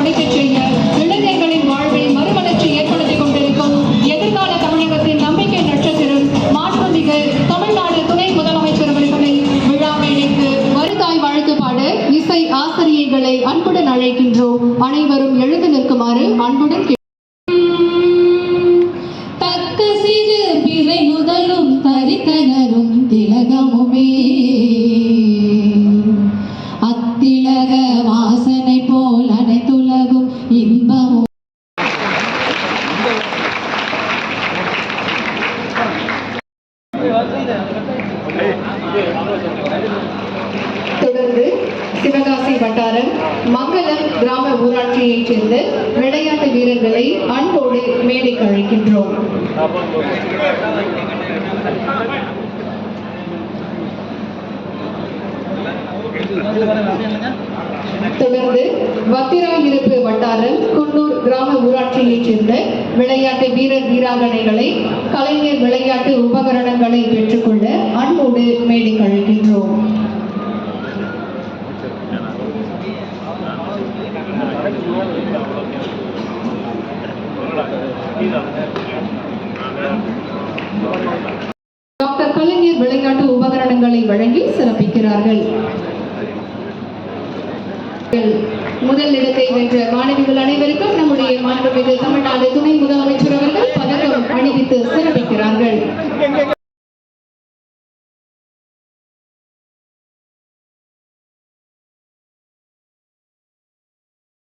கொடைக்கச் செய்ய இளைஞர்களின் வாழ்வில் மறுமலர்ச்சி ஏற்படுத்திக் கொண்டிருக்கும் எதிர்கால தமிழகத்தின் நம்பிக்கை நட்சத்திரம் மாண்புமிகு தமிழ்நாடு துணை முதலமைச்சர் அவர்களின் விழா மேடைக்கு வருதாய் வாழ்த்துப்பாடு. இசை ஆசிரியைகளை அன்புடன் அழைக்கின்றோம். அனைவரும் எழுந்து நிற்குமாறு அன்புடன் தக்க சிறு பிறை முதலும் தரித்தனரும் திலகமுமே. தொடர்ந்து சிவகாசி வட்டாரம் மங்களம் கிராம ஊராட்சியைச் சேர்ந்த விளையாட்டு வீரர்களை அன்போடு மேடைக்கு அழைக்கின்றோம். தொடர்ந்து வத்திராயிருப்பு வட்டாரம் குன்னூர் கிராம ஊராட்சியைச் சேர்ந்த விளையாட்டு வீரர் வீராங்கனைகளை கலைஞர் விளையாட்டு உபகரணங்களை பெற்றுக்கொள்ள மேடை கழிக்கின்றோம் டாக்டர் கலைஞர் விளையாட்டு உபகரணங்களை வழங்கி சிறப்பிக்கிறார்கள். முதல் இடத்தை வென்ற மாணவிகள் அனைவருக்கும் நம்முடைய மாண்புமிகு தமிழ்நாடு துணை முதலமைச்சர் அவர்கள் பதக்கம் அணிவித்து சிறப்பிக்கிறார்கள்.